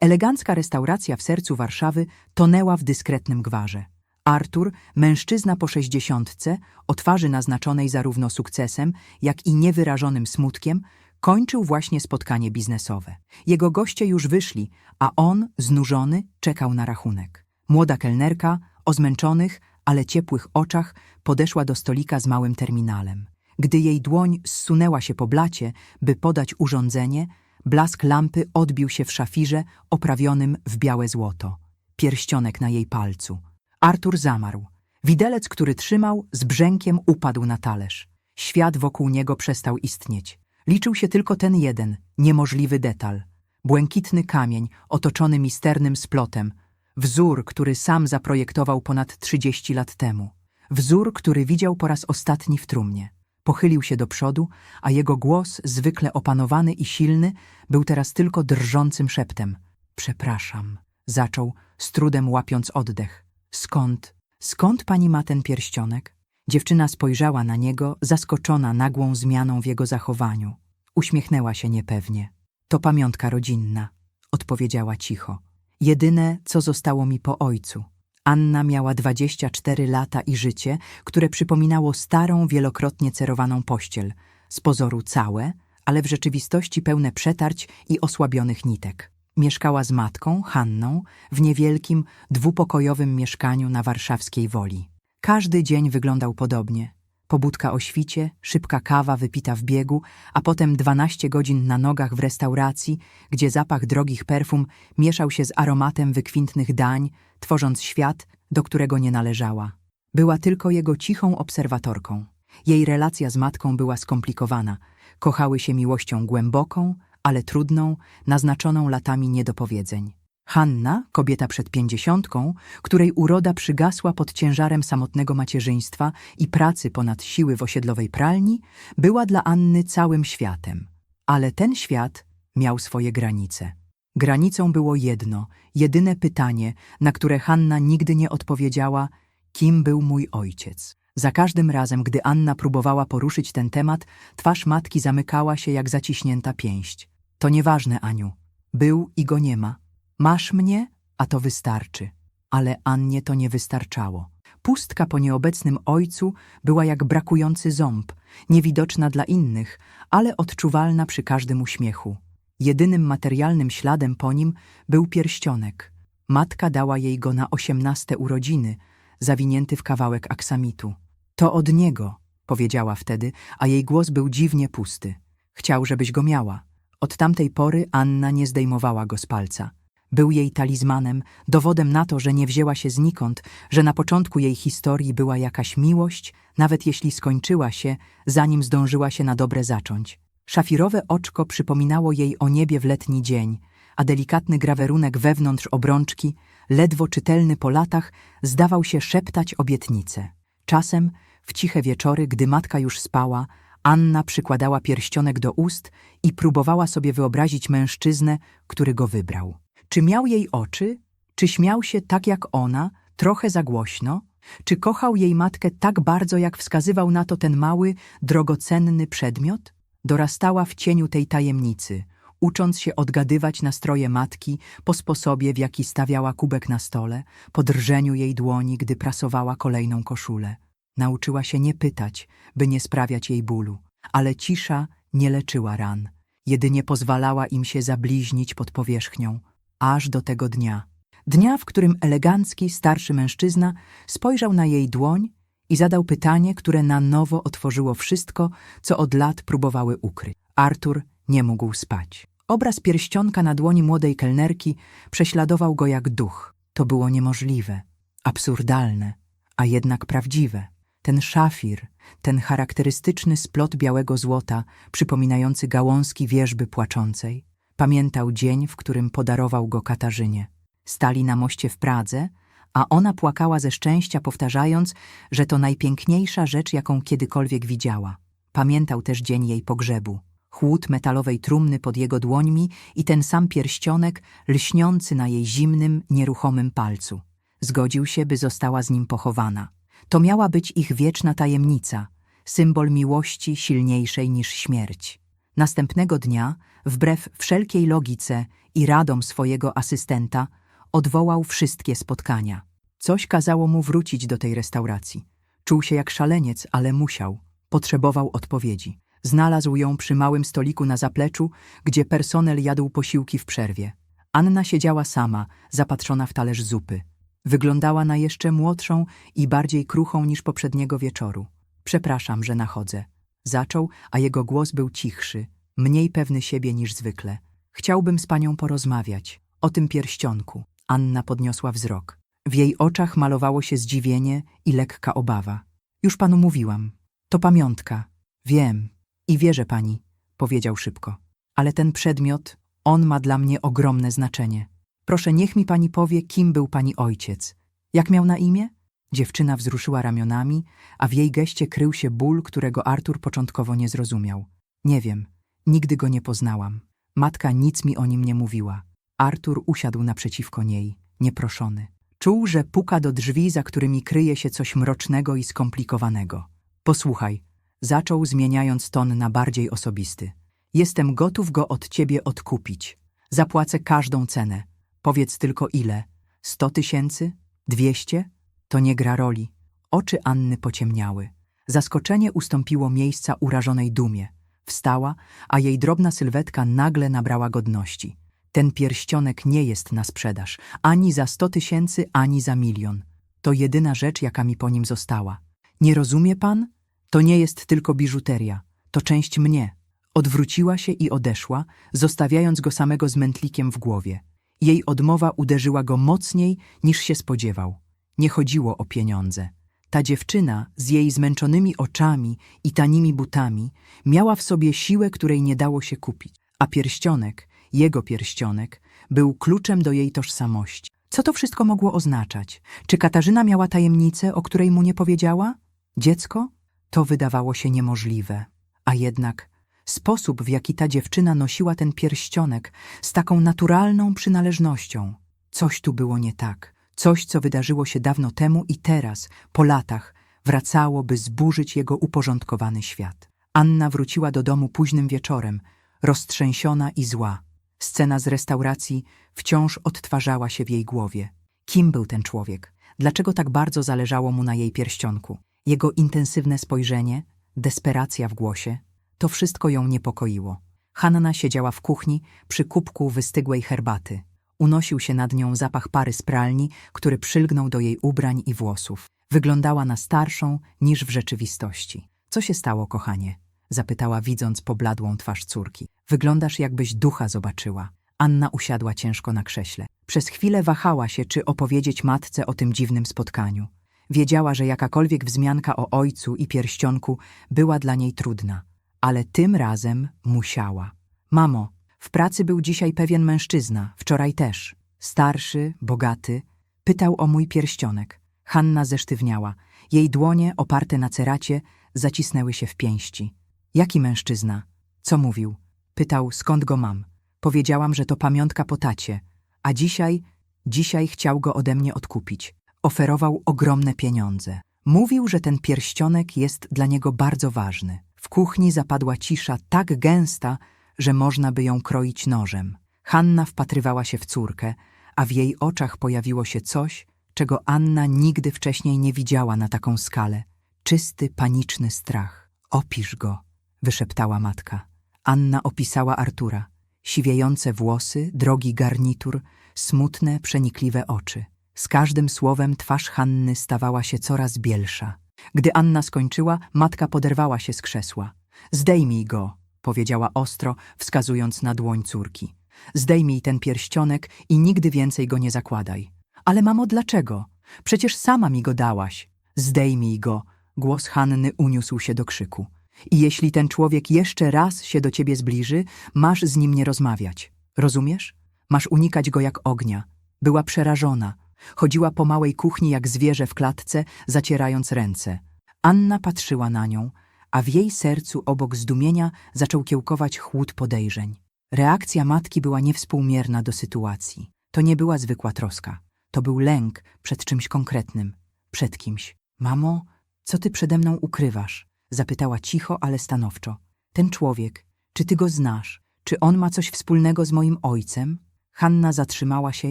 Elegancka restauracja w sercu Warszawy tonęła w dyskretnym gwarze. Artur, mężczyzna po sześćdziesiątce, o twarzy naznaczonej zarówno sukcesem, jak i niewyrażonym smutkiem, kończył właśnie spotkanie biznesowe. Jego goście już wyszli, a on, znużony, czekał na rachunek. Młoda kelnerka, o zmęczonych, ale ciepłych oczach, podeszła do stolika z małym terminalem. Gdy jej dłoń zsunęła się po blacie, by podać urządzenie, blask lampy odbił się w szafirze oprawionym w białe złoto. Pierścionek na jej palcu. Artur zamarł. Widelec, który trzymał, z brzękiem upadł na talerz. Świat wokół niego przestał istnieć. Liczył się tylko ten jeden, niemożliwy detal. Błękitny kamień, otoczony misternym splotem. Wzór, który sam zaprojektował ponad 30 lat temu. Wzór, który widział po raz ostatni w trumnie. Pochylił się do przodu, a jego głos, zwykle opanowany i silny, był teraz tylko drżącym szeptem. Przepraszam, zaczął, z trudem łapiąc oddech. Skąd, skąd pani ma ten pierścionek? Dziewczyna spojrzała na niego, zaskoczona nagłą zmianą w jego zachowaniu. Uśmiechnęła się niepewnie. To pamiątka rodzinna, odpowiedziała cicho. Jedyne, co zostało mi po ojcu. Anna miała 24 lata i życie, które przypominało starą, wielokrotnie cerowaną pościel. Z pozoru całe, ale w rzeczywistości pełne przetarć i osłabionych nitek. Mieszkała z matką, Hanną, w niewielkim, dwupokojowym mieszkaniu na warszawskiej Woli. Każdy dzień wyglądał podobnie. Pobudka o świcie, szybka kawa wypita w biegu, a potem 12 godzin na nogach w restauracji, gdzie zapach drogich perfum mieszał się z aromatem wykwintnych dań, tworząc świat, do którego nie należała. Była tylko jego cichą obserwatorką. Jej relacja z matką była skomplikowana. Kochały się miłością głęboką, ale trudną, naznaczoną latami niedopowiedzeń. Hanna, kobieta przed pięćdziesiątką, której uroda przygasła pod ciężarem samotnego macierzyństwa i pracy ponad siły w osiedlowej pralni, była dla Anny całym światem. Ale ten świat miał swoje granice. Granicą było jedno, jedyne pytanie, na które Hanna nigdy nie odpowiedziała, kim był mój ojciec. Za każdym razem, gdy Anna próbowała poruszyć ten temat, twarz matki zamykała się jak zaciśnięta pięść. To nieważne, Aniu. Był i go nie ma. Masz mnie, a to wystarczy. Ale Annie to nie wystarczało. Pustka po nieobecnym ojcu była jak brakujący ząb, niewidoczna dla innych, ale odczuwalna przy każdym uśmiechu. Jedynym materialnym śladem po nim był pierścionek. Matka dała jej go na osiemnaste urodziny, zawinięty w kawałek aksamitu. To od niego, powiedziała wtedy, a jej głos był dziwnie pusty. Chciał, żebyś go miała. Od tamtej pory Anna nie zdejmowała go z palca. Był jej talizmanem, dowodem na to, że nie wzięła się znikąd, że na początku jej historii była jakaś miłość, nawet jeśli skończyła się, zanim zdążyła się na dobre zacząć. Szafirowe oczko przypominało jej o niebie w letni dzień, a delikatny grawerunek wewnątrz obrączki, ledwo czytelny po latach, zdawał się szeptać obietnice. Czasem, w ciche wieczory, gdy matka już spała, Anna przykładała pierścionek do ust i próbowała sobie wyobrazić mężczyznę, który go wybrał. Czy miał jej oczy? Czy śmiał się tak jak ona, trochę za głośno? Czy kochał jej matkę tak bardzo, jak wskazywał na to ten mały, drogocenny przedmiot? Dorastała w cieniu tej tajemnicy, ucząc się odgadywać nastroje matki po sposobie, w jaki stawiała kubek na stole, po drżeniu jej dłoni, gdy prasowała kolejną koszulę. Nauczyła się nie pytać, by nie sprawiać jej bólu, ale cisza nie leczyła ran, jedynie pozwalała im się zabliźnić pod powierzchnią, aż do tego dnia. Dnia, w którym elegancki, starszy mężczyzna spojrzał na jej dłoń i zadał pytanie, które na nowo otworzyło wszystko, co od lat próbowały ukryć. Artur nie mógł spać. Obraz pierścionka na dłoni młodej kelnerki prześladował go jak duch. To było niemożliwe, absurdalne, a jednak prawdziwe. Ten szafir, ten charakterystyczny splot białego złota, przypominający gałązki wierzby płaczącej, pamiętał dzień, w którym podarował go Katarzynie. Stali na moście w Pradze, a ona płakała ze szczęścia, powtarzając, że to najpiękniejsza rzecz, jaką kiedykolwiek widziała. Pamiętał też dzień jej pogrzebu. Chłód metalowej trumny pod jego dłońmi i ten sam pierścionek lśniący na jej zimnym, nieruchomym palcu. Zgodził się, by została z nim pochowana. To miała być ich wieczna tajemnica, symbol miłości silniejszej niż śmierć. Następnego dnia, wbrew wszelkiej logice i radom swojego asystenta, odwołał wszystkie spotkania. Coś kazało mu wrócić do tej restauracji. Czuł się jak szaleniec, ale musiał. Potrzebował odpowiedzi. Znalazł ją przy małym stoliku na zapleczu, gdzie personel jadł posiłki w przerwie. Anna siedziała sama, zapatrzona w talerz zupy. Wyglądała na jeszcze młodszą i bardziej kruchą niż poprzedniego wieczoru. Przepraszam, że nachodzę. Zaczął, a jego głos był cichszy, mniej pewny siebie niż zwykle. Chciałbym z panią porozmawiać. O tym pierścionku. Anna podniosła wzrok. W jej oczach malowało się zdziwienie i lekka obawa. Już panu mówiłam. To pamiątka. Wiem. I wierzę pani, powiedział szybko. Ale ten przedmiot, on ma dla mnie ogromne znaczenie. Proszę, niech mi pani powie, kim był pani ojciec. Jak miał na imię? Dziewczyna wzruszyła ramionami, a w jej geście krył się ból, którego Artur początkowo nie zrozumiał. Nie wiem, nigdy go nie poznałam. Matka nic mi o nim nie mówiła. Artur usiadł naprzeciwko niej, nieproszony. Czuł, że puka do drzwi, za którymi kryje się coś mrocznego i skomplikowanego. Posłuchaj, zaczął zmieniając ton na bardziej osobisty. Jestem gotów go od ciebie odkupić. Zapłacę każdą cenę. Powiedz tylko ile. Sto tysięcy? Dwieście? To nie gra roli. Oczy Anny pociemniały. Zaskoczenie ustąpiło miejsca urażonej dumie. Wstała, a jej drobna sylwetka nagle nabrała godności. Ten pierścionek nie jest na sprzedaż, ani za sto tysięcy, ani za milion. To jedyna rzecz, jaka mi po nim została. Nie rozumie pan? To nie jest tylko biżuteria. To część mnie. Odwróciła się i odeszła, zostawiając go samego z mętlikiem w głowie. Jej odmowa uderzyła go mocniej, niż się spodziewał. Nie chodziło o pieniądze. Ta dziewczyna z jej zmęczonymi oczami i tanimi butami miała w sobie siłę, której nie dało się kupić. A pierścionek, jego pierścionek, był kluczem do jej tożsamości. Co to wszystko mogło oznaczać? Czy Katarzyna miała tajemnicę, o której mu nie powiedziała? Dziecko? To wydawało się niemożliwe. A jednak sposób, w jaki ta dziewczyna nosiła ten pierścionek z taką naturalną przynależnością. Coś tu było nie tak. Coś, co wydarzyło się dawno temu i teraz, po latach, wracało, by zburzyć jego uporządkowany świat. Anna wróciła do domu późnym wieczorem, roztrzęsiona i zła. Scena z restauracji wciąż odtwarzała się w jej głowie. Kim był ten człowiek? Dlaczego tak bardzo zależało mu na jej pierścionku? Jego intensywne spojrzenie, desperacja w głosie, to wszystko ją niepokoiło. Hanna siedziała w kuchni przy kubku wystygłej herbaty. Unosił się nad nią zapach pary z pralni, który przylgnął do jej ubrań i włosów. Wyglądała na starszą niż w rzeczywistości. Co się stało, kochanie? Zapytała, widząc pobladłą twarz córki. Wyglądasz, jakbyś ducha zobaczyła. Anna usiadła ciężko na krześle. Przez chwilę wahała się, czy opowiedzieć matce o tym dziwnym spotkaniu. Wiedziała, że jakakolwiek wzmianka o ojcu i pierścionku była dla niej trudna. Ale tym razem musiała. Mamo, w pracy był dzisiaj pewien mężczyzna, wczoraj też. Starszy, bogaty. Pytał o mój pierścionek. Hanna zesztywniała. Jej dłonie, oparte na ceracie, zacisnęły się w pięści. Jaki mężczyzna? Co mówił? Pytał, skąd go mam. Powiedziałam, że to pamiątka po tacie. A dzisiaj, dzisiaj chciał go ode mnie odkupić. Oferował ogromne pieniądze. Mówił, że ten pierścionek jest dla niego bardzo ważny. W kuchni zapadła cisza tak gęsta, że można by ją kroić nożem. Hanna wpatrywała się w córkę, a w jej oczach pojawiło się coś, czego Anna nigdy wcześniej nie widziała na taką skalę. Czysty, paniczny strach. Opisz go, wyszeptała matka. Anna opisała Artura. Siwiejące włosy, drogi garnitur, smutne, przenikliwe oczy. Z każdym słowem twarz Hanny stawała się coraz bielsza. Gdy Anna skończyła, matka poderwała się z krzesła. Zdejmij go, powiedziała ostro, wskazując na dłoń córki. Zdejmij ten pierścionek i nigdy więcej go nie zakładaj. Ale mamo, dlaczego? Przecież sama mi go dałaś. Zdejmij go. Głos Hanny uniósł się do krzyku. I jeśli ten człowiek jeszcze raz się do ciebie zbliży, masz z nim nie rozmawiać. Rozumiesz? Masz unikać go jak ognia. Była przerażona. Chodziła po małej kuchni jak zwierzę w klatce, zacierając ręce. Anna patrzyła na nią, a w jej sercu obok zdumienia zaczął kiełkować chłód podejrzeń. Reakcja matki była niewspółmierna do sytuacji. To nie była zwykła troska. To był lęk przed czymś konkretnym. Przed kimś. Mamo, co ty przede mną ukrywasz? Zapytała cicho, ale stanowczo. Ten człowiek, Czy ty go znasz? Czy on ma coś wspólnego z moim ojcem? Hanna zatrzymała się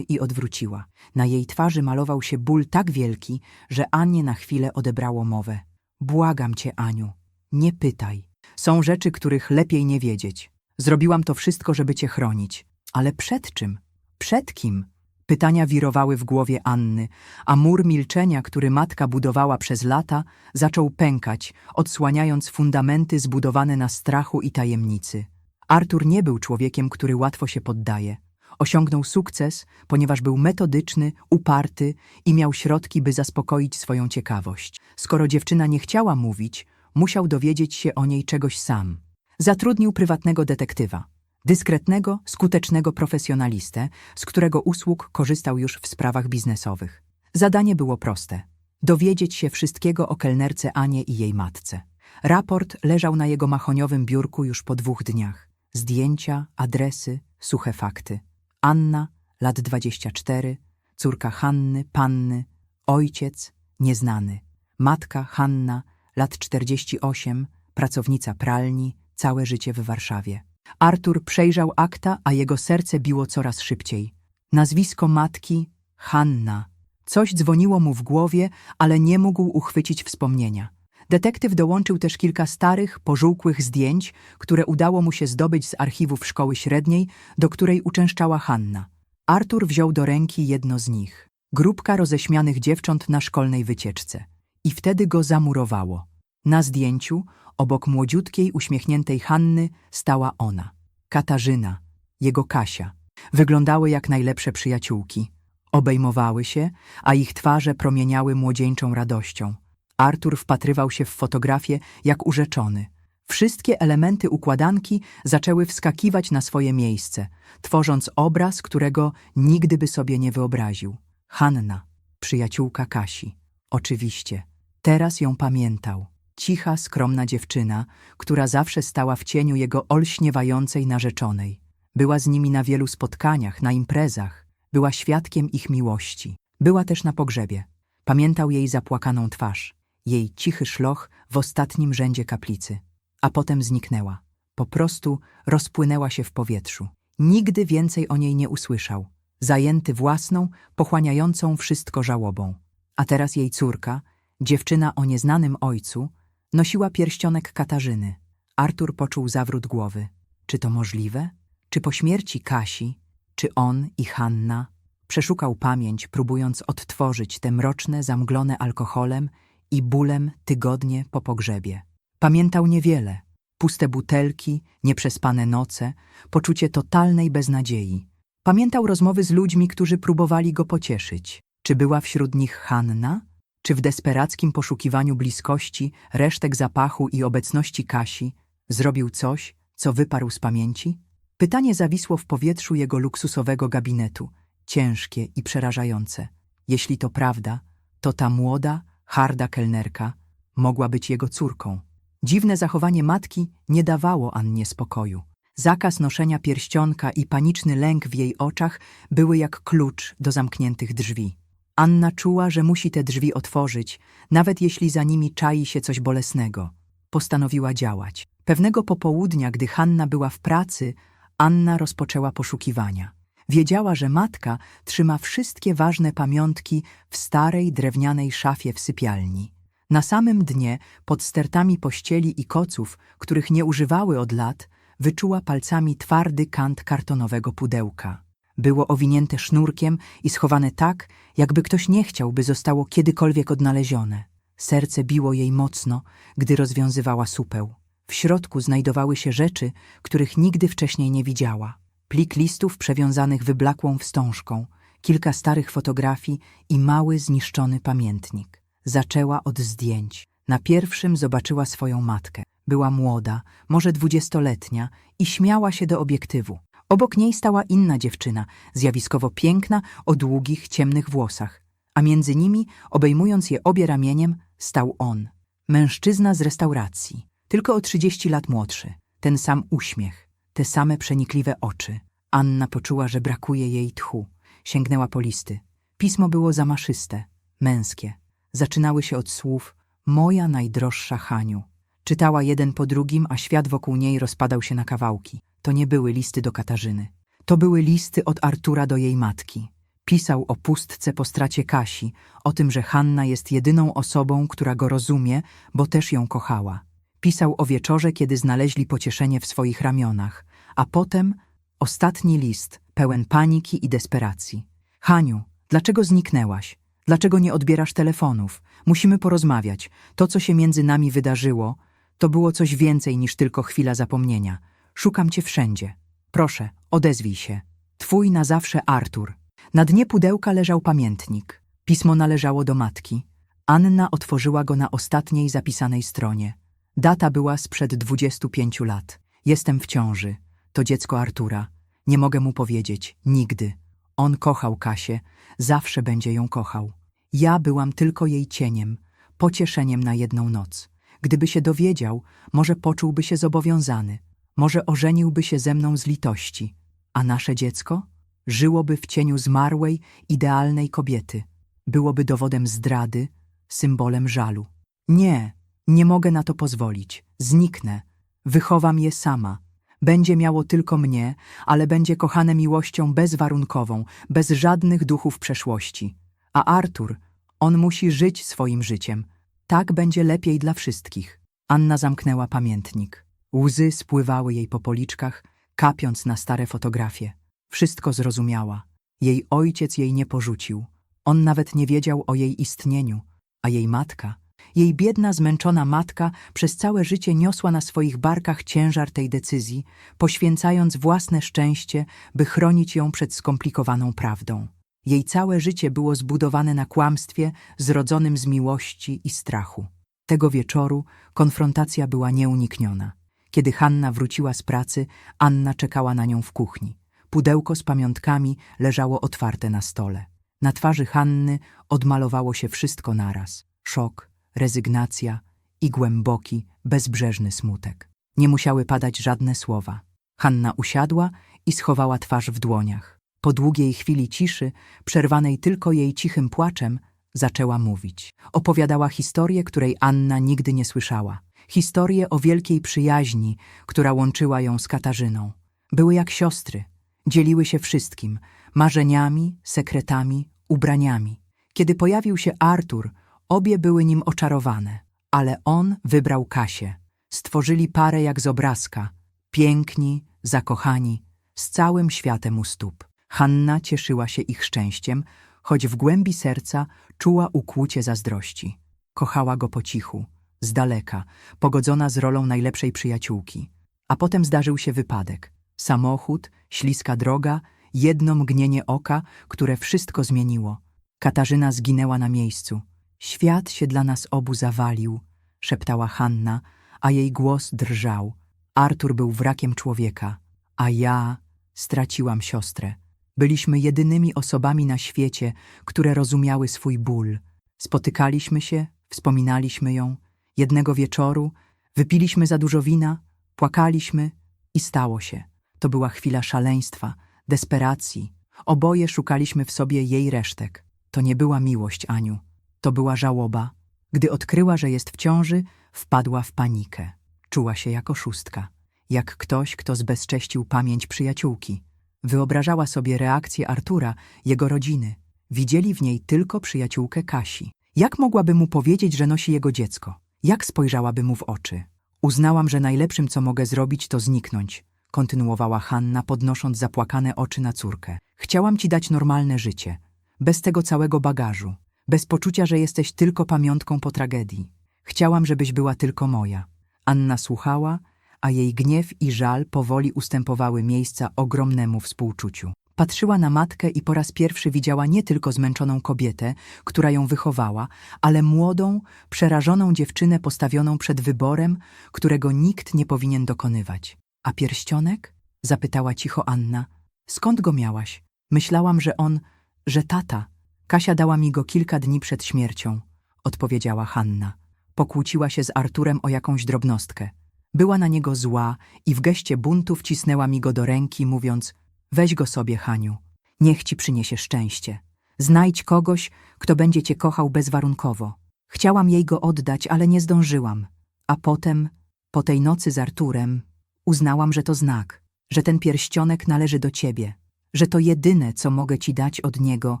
i odwróciła. Na jej twarzy malował się ból tak wielki, że Annie na chwilę odebrało mowę. Błagam cię, Aniu, nie pytaj. Są rzeczy, których lepiej nie wiedzieć. Zrobiłam to wszystko, żeby cię chronić. Ale przed czym? Przed kim? Pytania wirowały w głowie Anny, a mur milczenia, który matka budowała przez lata, zaczął pękać, odsłaniając fundamenty zbudowane na strachu i tajemnicy. Artur nie był człowiekiem, który łatwo się poddaje. Osiągnął sukces, ponieważ był metodyczny, uparty i miał środki, by zaspokoić swoją ciekawość. Skoro dziewczyna nie chciała mówić, musiał dowiedzieć się o niej czegoś sam. Zatrudnił prywatnego detektywa. Dyskretnego, skutecznego profesjonalistę, z którego usług korzystał już w sprawach biznesowych. Zadanie było proste. Dowiedzieć się wszystkiego o kelnerce Anie i jej matce. Raport leżał na jego mahoniowym biurku już po dwóch dniach. Zdjęcia, adresy, suche fakty. Anna, lat 24, córka Hanny, Panny, ojciec, nieznany. Matka Hanna, lat 48, pracownica pralni, całe życie w Warszawie. Artur przejrzał akta, a jego serce biło coraz szybciej. Nazwisko matki Hanna. Coś dzwoniło mu w głowie, ale nie mógł uchwycić wspomnienia. Detektyw dołączył też kilka starych, pożółkłych zdjęć, które udało mu się zdobyć z archiwów szkoły średniej, do której uczęszczała Hanna. Artur wziął do ręki jedno z nich. Grupka roześmianych dziewcząt na szkolnej wycieczce. I wtedy go zamurowało. Na zdjęciu, obok młodziutkiej, uśmiechniętej Hanny, stała ona. Katarzyna, jego Kasia. Wyglądały jak najlepsze przyjaciółki. Obejmowały się, a ich twarze promieniały młodzieńczą radością. Artur wpatrywał się w fotografię jak urzeczony. Wszystkie elementy układanki zaczęły wskakiwać na swoje miejsce, tworząc obraz, którego nigdy by sobie nie wyobraził. Hanna, przyjaciółka Kasi. Oczywiście. Teraz ją pamiętał. Cicha, skromna dziewczyna, która zawsze stała w cieniu jego olśniewającej narzeczonej. Była z nimi na wielu spotkaniach, na imprezach. Była świadkiem ich miłości. Była też na pogrzebie. Pamiętał jej zapłakaną twarz, jej cichy szloch w ostatnim rzędzie kaplicy. A potem zniknęła. Po prostu rozpłynęła się w powietrzu. Nigdy więcej o niej nie usłyszał. Zajęty własną, pochłaniającą wszystko żałobą. A teraz jej córka, dziewczyna o nieznanym ojcu, nosiła pierścionek Katarzyny. Artur poczuł zawrót głowy. Czy to możliwe? Czy po śmierci Kasi, czy on i Hanna? Przeszukał pamięć, próbując odtworzyć te mroczne, zamglone alkoholem i bólem tygodnie po pogrzebie. Pamiętał niewiele. Puste butelki, nieprzespane noce, poczucie totalnej beznadziei. Pamiętał rozmowy z ludźmi, którzy próbowali go pocieszyć. Czy była wśród nich Hanna? Czy w desperackim poszukiwaniu bliskości, resztek zapachu i obecności Kasi zrobił coś, co wyparł z pamięci? Pytanie zawisło w powietrzu jego luksusowego gabinetu, ciężkie i przerażające. Jeśli to prawda, to ta młoda, harda kelnerka mogła być jego córką. Dziwne zachowanie matki nie dawało Annie spokoju. Zakaz noszenia pierścionka i paniczny lęk w jej oczach były jak klucz do zamkniętych drzwi. Anna czuła, że musi te drzwi otworzyć, nawet jeśli za nimi czai się coś bolesnego. Postanowiła działać. Pewnego popołudnia, gdy Hanna była w pracy, Anna rozpoczęła poszukiwania. Wiedziała, że matka trzyma wszystkie ważne pamiątki w starej, drewnianej szafie w sypialni. Na samym dnie, pod stertami pościeli i koców, których nie używały od lat, wyczuła palcami twardy kant kartonowego pudełka. Było owinięte sznurkiem i schowane tak, jakby ktoś nie chciał, by zostało kiedykolwiek odnalezione. Serce biło jej mocno, gdy rozwiązywała supeł. W środku znajdowały się rzeczy, których nigdy wcześniej nie widziała. Plik listów przewiązanych wyblakłą wstążką, kilka starych fotografii i mały, zniszczony pamiętnik. Zaczęła od zdjęć. Na pierwszym zobaczyła swoją matkę. Była młoda, może dwudziestoletnia i śmiała się do obiektywu. Obok niej stała inna dziewczyna, zjawiskowo piękna, o długich, ciemnych włosach. A między nimi, obejmując je obie ramieniem, stał on. Mężczyzna z restauracji, tylko o trzydzieści lat młodszy. Ten sam uśmiech, te same przenikliwe oczy. Anna poczuła, że brakuje jej tchu. Sięgnęła po listy. Pismo było zamaszyste, męskie. Zaczynały się od słów Moja najdroższa Haniu. Czytała jeden po drugim, a świat wokół niej rozpadał się na kawałki. To nie były listy do Katarzyny. To były listy od Artura do jej matki. Pisał o pustce po stracie Kasi, o tym, że Hanna jest jedyną osobą, która go rozumie, bo też ją kochała. Pisał o wieczorze, kiedy znaleźli pocieszenie w swoich ramionach, a potem ostatni list, pełen paniki i desperacji. Haniu, dlaczego zniknęłaś? Dlaczego nie odbierasz telefonów? Musimy porozmawiać. To, co się między nami wydarzyło, to było coś więcej niż tylko chwila zapomnienia. Szukam cię wszędzie. Proszę, odezwij się. Twój na zawsze Artur. Na dnie pudełka leżał pamiętnik. Pismo należało do matki. Anna otworzyła go na ostatniej zapisanej stronie. Data była sprzed 25 lat. Jestem w ciąży. To dziecko Artura. Nie mogę mu powiedzieć. Nigdy. On kochał Kasię. Zawsze będzie ją kochał. Ja byłam tylko jej cieniem, pocieszeniem na jedną noc. Gdyby się dowiedział, może poczułby się zobowiązany. Może ożeniłby się ze mną z litości. A nasze dziecko? Żyłoby w cieniu zmarłej, idealnej kobiety. Byłoby dowodem zdrady, symbolem żalu. Nie, nie mogę na to pozwolić. Zniknę. Wychowam je sama. Będzie miało tylko mnie, ale będzie kochane miłością bezwarunkową, bez żadnych duchów przeszłości. A Artur, on musi żyć swoim życiem. Tak będzie lepiej dla wszystkich. Anna zamknęła pamiętnik. Łzy spływały jej po policzkach, kapiąc na stare fotografie. Wszystko zrozumiała. Jej ojciec jej nie porzucił. On nawet nie wiedział o jej istnieniu, a jej matka, jej biedna, zmęczona matka przez całe życie niosła na swoich barkach ciężar tej decyzji, poświęcając własne szczęście, by chronić ją przed skomplikowaną prawdą. Jej całe życie było zbudowane na kłamstwie zrodzonym z miłości i strachu. Tego wieczoru konfrontacja była nieunikniona. Kiedy Hanna wróciła z pracy, Anna czekała na nią w kuchni. Pudełko z pamiątkami leżało otwarte na stole. Na twarzy Hanny odmalowało się wszystko naraz. Szok, rezygnacja i głęboki, bezbrzeżny smutek. Nie musiały padać żadne słowa. Hanna usiadła i schowała twarz w dłoniach. Po długiej chwili ciszy, przerwanej tylko jej cichym płaczem, zaczęła mówić. Opowiadała historię, której Anna nigdy nie słyszała. Historię o wielkiej przyjaźni, która łączyła ją z Katarzyną. Były jak siostry. Dzieliły się wszystkim marzeniami, sekretami, ubraniami. Kiedy pojawił się Artur, obie były nim oczarowane, ale on wybrał Kasię. Stworzyli parę jak z obrazka, piękni, zakochani, z całym światem u stóp. Hanna cieszyła się ich szczęściem, choć w głębi serca czuła ukłucie zazdrości. Kochała go po cichu, z daleka, pogodzona z rolą najlepszej przyjaciółki. A potem zdarzył się wypadek. Samochód, śliska droga, jedno mgnienie oka, które wszystko zmieniło. Katarzyna zginęła na miejscu. Świat się dla nas obu zawalił, szeptała Hanna, a jej głos drżał. Artur był wrakiem człowieka, a ja straciłam siostrę. Byliśmy jedynymi osobami na świecie, które rozumiały swój ból. Spotykaliśmy się, wspominaliśmy ją. Jednego wieczoru wypiliśmy za dużo wina, płakaliśmy i stało się. To była chwila szaleństwa, desperacji. Oboje szukaliśmy w sobie jej resztek. To nie była miłość, Aniu. To była żałoba. Gdy odkryła, że jest w ciąży, wpadła w panikę. Czuła się jako szóstka. Jak ktoś, kto zbezcześcił pamięć przyjaciółki. Wyobrażała sobie reakcję Artura, jego rodziny. Widzieli w niej tylko przyjaciółkę Kasi. Jak mogłaby mu powiedzieć, że nosi jego dziecko? Jak spojrzałaby mu w oczy? Uznałam, że najlepszym, co mogę zrobić, to zniknąć, kontynuowała Hanna, podnosząc zapłakane oczy na córkę. Chciałam ci dać normalne życie, bez tego całego bagażu, bez poczucia, że jesteś tylko pamiątką po tragedii. Chciałam, żebyś była tylko moja. Anna słuchała, a jej gniew i żal powoli ustępowały miejsca ogromnemu współczuciu. Patrzyła na matkę i po raz pierwszy widziała nie tylko zmęczoną kobietę, która ją wychowała, ale młodą, przerażoną dziewczynę postawioną przed wyborem, którego nikt nie powinien dokonywać. A pierścionek? zapytała cicho Anna. Skąd go miałaś? Myślałam, że on, że tata. Kasia dała mi go kilka dni przed śmiercią, odpowiedziała Hanna. Pokłóciła się z Arturem o jakąś drobnostkę. Była na niego zła i w geście buntu wcisnęła mi go do ręki, mówiąc Weź go sobie, Haniu, niech ci przyniesie szczęście. Znajdź kogoś, kto będzie cię kochał bezwarunkowo. Chciałam jej go oddać, ale nie zdążyłam. A potem Po tej nocy z Arturem uznałam, że to znak, że ten pierścionek należy do ciebie, że to jedyne, co mogę ci dać od niego,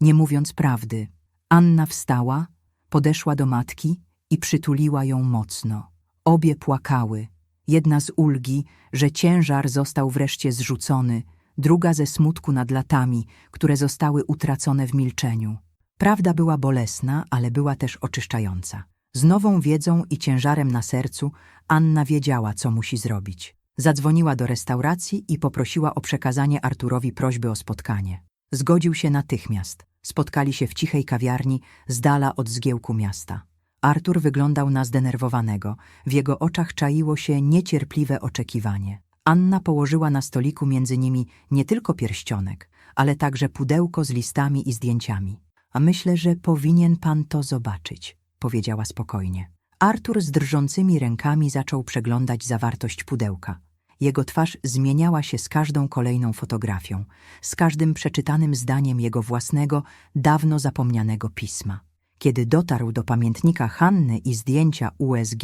nie mówiąc prawdy. Anna wstała, podeszła do matki i przytuliła ją mocno. Obie płakały. Jedna z ulgi, że ciężar został wreszcie zrzucony, druga ze smutku nad latami, które zostały utracone w milczeniu. Prawda była bolesna, ale była też oczyszczająca. Z nową wiedzą i ciężarem na sercu Anna wiedziała, co musi zrobić. Zadzwoniła do restauracji i poprosiła o przekazanie Arturowi prośby o spotkanie. Zgodził się natychmiast. Spotkali się w cichej kawiarni z dala od zgiełku miasta. Artur wyglądał na zdenerwowanego. W jego oczach czaiło się niecierpliwe oczekiwanie. Anna położyła na stoliku między nimi nie tylko pierścionek, ale także pudełko z listami i zdjęciami. A myślę, że powinien pan to zobaczyć, powiedziała spokojnie. Artur z drżącymi rękami zaczął przeglądać zawartość pudełka. Jego twarz zmieniała się z każdą kolejną fotografią, z każdym przeczytanym zdaniem jego własnego, dawno zapomnianego pisma. Kiedy dotarł do pamiętnika Hanny i zdjęcia USG,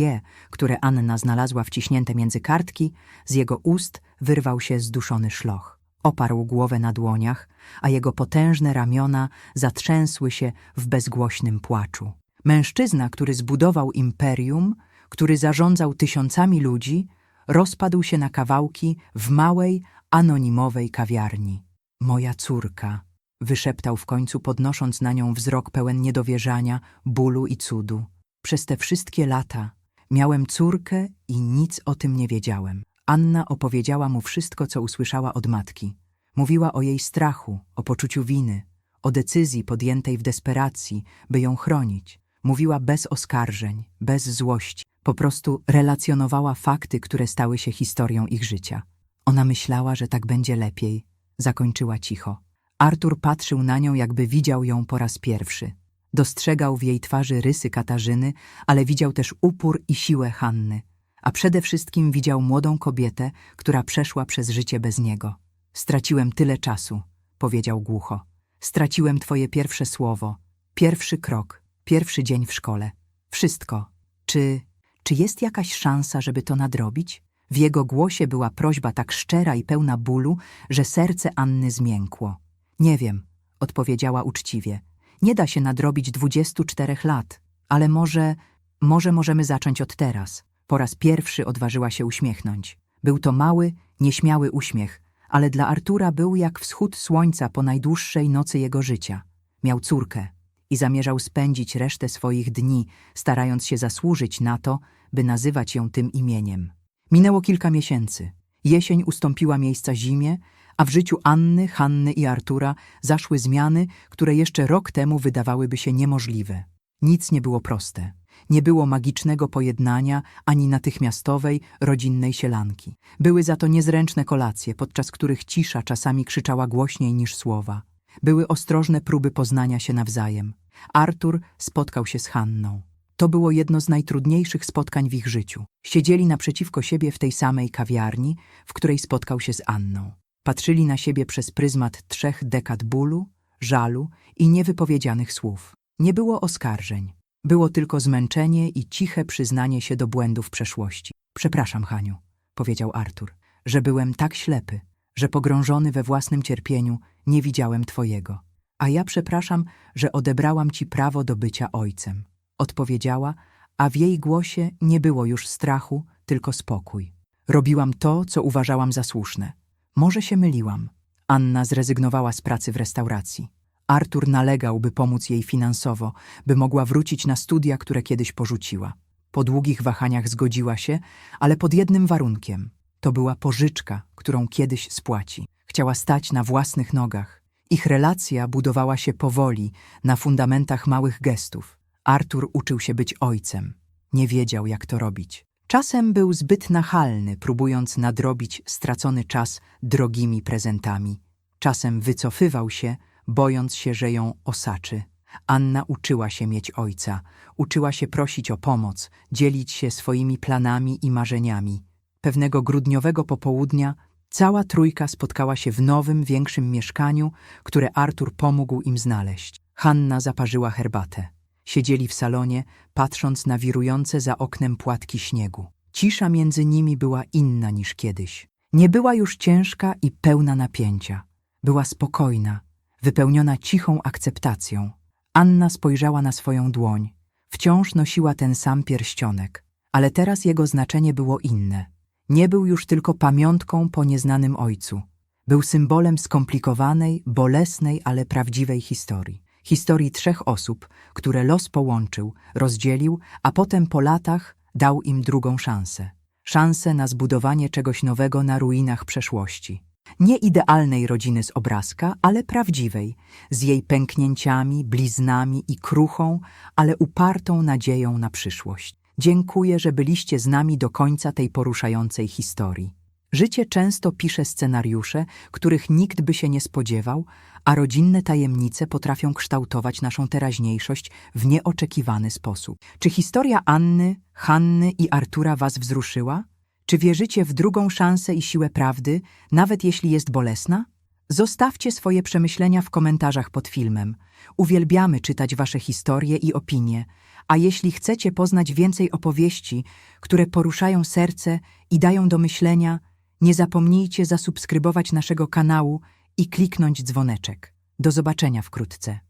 które Anna znalazła wciśnięte między kartki, z jego ust wyrwał się zduszony szloch. Oparł głowę na dłoniach, a jego potężne ramiona zatrzęsły się w bezgłośnym płaczu. Mężczyzna, który zbudował imperium, który zarządzał tysiącami ludzi, rozpadł się na kawałki w małej, anonimowej kawiarni. Moja córka, wyszeptał w końcu, podnosząc na nią wzrok pełen niedowierzania, bólu i cudu. Przez te wszystkie lata miałem córkę i nic o tym nie wiedziałem. Anna opowiedziała mu wszystko, co usłyszała od matki. Mówiła o jej strachu, o poczuciu winy, o decyzji podjętej w desperacji, by ją chronić. Mówiła bez oskarżeń, bez złości, po prostu relacjonowała fakty, które stały się historią ich życia. Ona myślała, że tak będzie lepiej. Zakończyła cicho. Artur patrzył na nią, jakby widział ją po raz pierwszy. Dostrzegał w jej twarzy rysy Katarzyny, ale widział też upór i siłę Hanny. A przede wszystkim widział młodą kobietę, która przeszła przez życie bez niego. Straciłem tyle czasu, powiedział głucho. Straciłem twoje pierwsze słowo, pierwszy krok, pierwszy dzień w szkole. Wszystko. Czy, czy jest jakaś szansa, żeby to nadrobić? W jego głosie była prośba tak szczera i pełna bólu, że serce Anny zmiękło. Nie wiem, odpowiedziała uczciwie. Nie da się nadrobić dwudziestu czterech lat, ale może, może możemy zacząć od teraz. Po raz pierwszy odważyła się uśmiechnąć. Był to mały, nieśmiały uśmiech, ale dla Artura był jak wschód słońca po najdłuższej nocy jego życia. Miał córkę i zamierzał spędzić resztę swoich dni, starając się zasłużyć na to, by nazywać ją tym imieniem. Minęło kilka miesięcy. Jesień ustąpiła miejsca zimie, a w życiu Anny, Hanny i Artura zaszły zmiany, które jeszcze rok temu wydawałyby się niemożliwe. Nic nie było proste. Nie było magicznego pojednania ani natychmiastowej, rodzinnej sielanki. Były za to niezręczne kolacje, podczas których cisza czasami krzyczała głośniej niż słowa. Były ostrożne próby poznania się nawzajem. Artur spotkał się z Hanną. To było jedno z najtrudniejszych spotkań w ich życiu. Siedzieli naprzeciwko siebie w tej samej kawiarni, w której spotkał się z Anną. Patrzyli na siebie przez pryzmat trzech dekad bólu, żalu i niewypowiedzianych słów. Nie było oskarżeń. Było tylko zmęczenie i ciche przyznanie się do błędów przeszłości. Przepraszam, Haniu, powiedział Artur, że byłem tak ślepy, że pogrążony we własnym cierpieniu nie widziałem twojego. A ja przepraszam, że odebrałam ci prawo do bycia ojcem. Odpowiedziała, a w jej głosie nie było już strachu, tylko spokój. Robiłam to, co uważałam za słuszne. Może się myliłam. Anna zrezygnowała z pracy w restauracji. Artur nalegał, by pomóc jej finansowo, by mogła wrócić na studia, które kiedyś porzuciła. Po długich wahaniach zgodziła się, ale pod jednym warunkiem. To była pożyczka, którą kiedyś spłaci. Chciała stać na własnych nogach. Ich relacja budowała się powoli, na fundamentach małych gestów. Artur uczył się być ojcem. Nie wiedział, jak to robić. Czasem był zbyt nachalny, próbując nadrobić stracony czas drogimi prezentami. Czasem wycofywał się, bojąc się, że ją osaczy. Anna uczyła się mieć ojca, uczyła się prosić o pomoc, dzielić się swoimi planami i marzeniami. Pewnego grudniowego popołudnia cała trójka spotkała się w nowym, większym mieszkaniu, które Artur pomógł im znaleźć. Hanna zaparzyła herbatę. Siedzieli w salonie, patrząc na wirujące za oknem płatki śniegu. Cisza między nimi była inna niż kiedyś. Nie była już ciężka i pełna napięcia. Była spokojna, wypełniona cichą akceptacją. Anna spojrzała na swoją dłoń. Wciąż nosiła ten sam pierścionek, ale teraz jego znaczenie było inne. Nie był już tylko pamiątką po nieznanym ojcu. Był symbolem skomplikowanej, bolesnej, ale prawdziwej historii. Historii trzech osób, które los połączył, rozdzielił, a potem po latach dał im drugą szansę. Szansę na zbudowanie czegoś nowego na ruinach przeszłości. Nie idealnej rodziny z obrazka, ale prawdziwej, z jej pęknięciami, bliznami i kruchą, ale upartą nadzieją na przyszłość. Dziękuję, że byliście z nami do końca tej poruszającej historii. Życie często pisze scenariusze, których nikt by się nie spodziewał, a rodzinne tajemnice potrafią kształtować naszą teraźniejszość w nieoczekiwany sposób. Czy historia Anny, Hanny i Artura was wzruszyła? Czy wierzycie w drugą szansę i siłę prawdy, nawet jeśli jest bolesna? Zostawcie swoje przemyślenia w komentarzach pod filmem. Uwielbiamy czytać wasze historie i opinie, a jeśli chcecie poznać więcej opowieści, które poruszają serce i dają do myślenia, nie zapomnijcie zasubskrybować naszego kanału i kliknąć dzwoneczek. Do zobaczenia wkrótce.